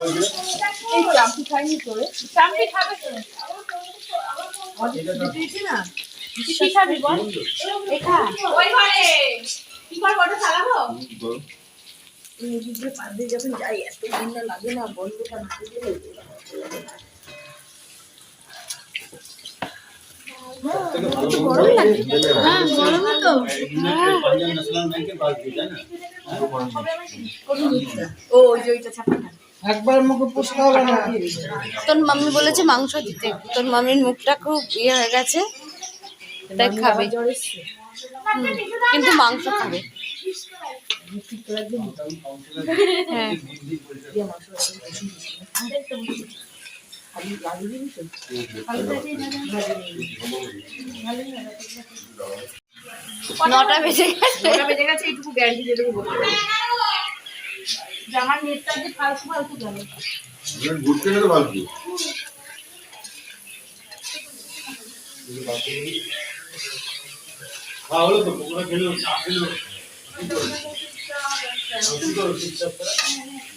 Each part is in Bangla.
এই চামচি খাইনি তোরে। চামচি খাবে তো? দিয়েছি না কি খাবি বল? এখা ওই ঘরে। কি করে বড় চালাবো? এই যে যখন যাই এত ঘৃণা লাগে না বন্ধুটা গরম লাগে হ্যাঁ গরম তো পাঞ্জাব ন্যাশনাল ব্যাংকের পাশ দিয়ে তাই না ও ওই যে ওইটা ছাপা একবার মুখে পুষতে হবে না। তোর মাম্মি বলেছে মাংস দিতে। তোর মামির মুখটা খুব ইয়ে হয়ে গেছে তাই খাবে। কিন্তু মাংস খাবে। হ্যাঁ। নটা বেজে গেছে। ওটা বেজে গেছে এইটুকু গ্যারান্টি দেবো। জামার নেটটা যে ফালতু ফালতু গেল ঘুরতে গেলে ভালো হ্যাঁ তো পকোড়া খেলো চা খেলো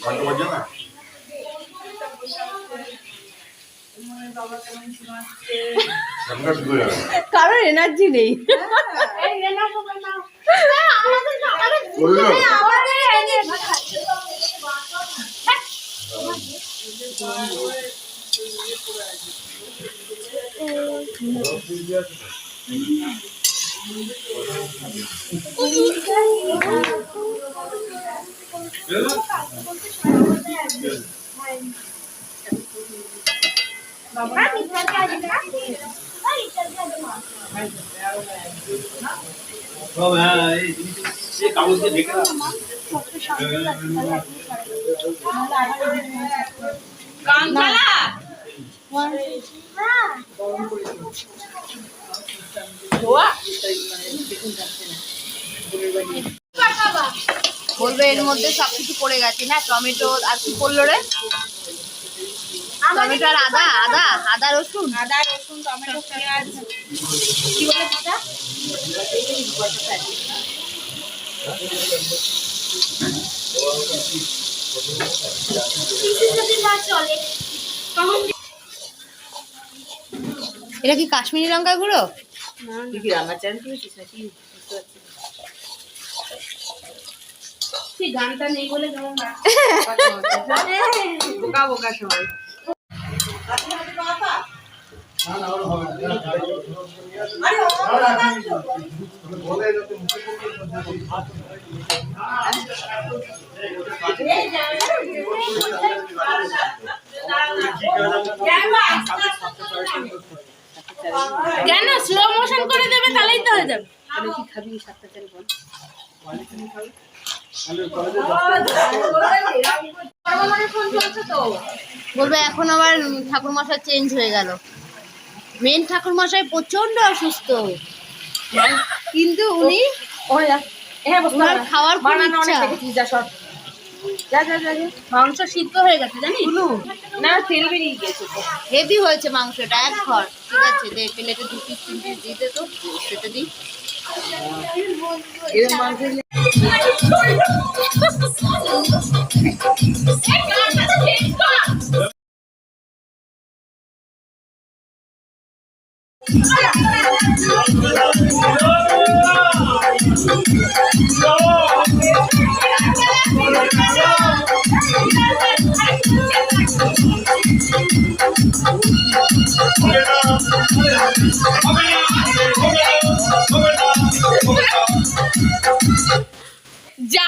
ঘণ্টা বাজে না। ঠান্ডা শুরু হয়ে গেল কারোর এনার্জি নেই বলল। সব হ্যাঁ এই এই কাগজে ঢেকে দাও। বলবে এর মধ্যে সব কিছু পড়ে গেছে না? টমেটো আর কি পড়ল রে? টমেটো আর আদা আদা আদা রসুন? আদা রসুন টমেটো পেঁয়াজ। কি বলে দাদা? এটা কি কাশ্মীরি লঙ্কা গুঁড়ো? তুই কি রান্নার চ্যানেল করেছিস নাকি বুঝতে পারছি না। তুই গানটা নেই বলে যেমন বোকা বোকা সবাই না না ওর হবে না বলে যাতে মুখে কেন? স্লো মোশন করে দেবে তাহলেই তো হয়ে যাবে। তাহলে কি খাবি? সাতটা চাল বল। বলবে এখন আবার ঠাকুর মশাই চেঞ্জ হয়ে গেল। মেন ঠাকুর মশাই প্রচণ্ড অসুস্থ কিন্তু উনি হ্যাঁ। খাওয়ার ইচ্ছা। যা যা, যা। মাংস সিদ্ধ হয়ে গেছে জানিস? না তেল বেরিয়ে হেভি হয়েছে মাংসটা এক ঘর। ঠিক আছে দে প্লেটে দু পিস তিন পিস দিতে তো সেটা দিই। মাংস যা।